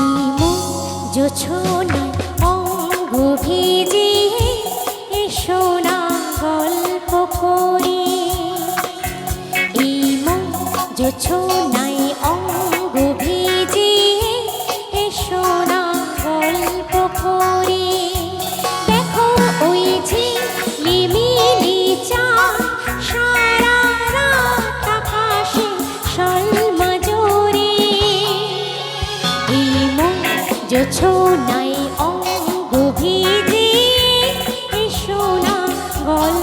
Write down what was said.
Imo অঙ্গ ভিজিয়ে এসো না গল্প করি। ইমো জোছনাই অঙ্গ যোছনায় অঙ্গ ভিজে গল